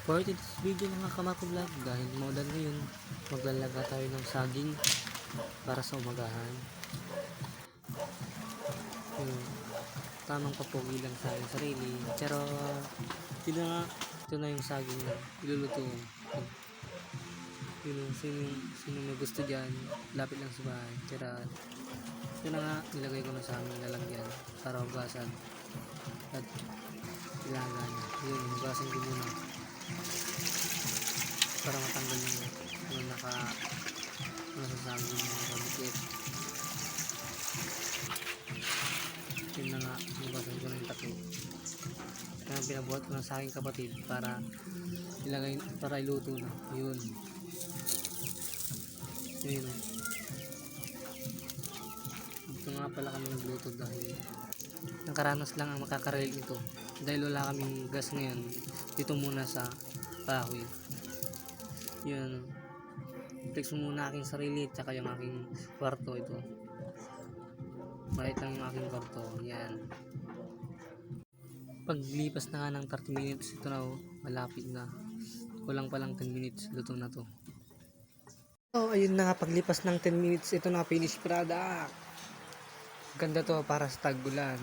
For today's video mga kamako vlog, dahil modern ngayon, maglalaga tayo ng saging para sa umagahan. Yun, tamang papugi lang sa aking sarili. Pero, ito na ito na yung saging iluluto. Yun, sino, sino may gusto dyan, lapit lang sa bahay. Pero, ito na nga, nilagay ko na sa aming lalagyan para hugasan. At, ilaga niya. Yun, hugasan ko muna para matanggal yung yung naka nasasabi yung kabukit. Yun na nga nubasan ko na yung tato kaya pinabuhat ko na sa aking kapatid para ilagay para iluto na. Yun. Yun. Dito nga pala kami nagluto dahil nakaranas lang ang makakarel ito dahil wala kaming gas ngayon dito muna sa kahoy yun. Flex mo muna aking sarili at saka yung aking kwarto ito. Maliit lang yung aking kwarto yan. Paglipas na nga ng 30 minutes ito na oh, malapit na. Kulang pa lang 10 minutes luto na to. Oh ayun na nga paglipas ng 10 minutes ito na finish product. Ganda to para sa tagulan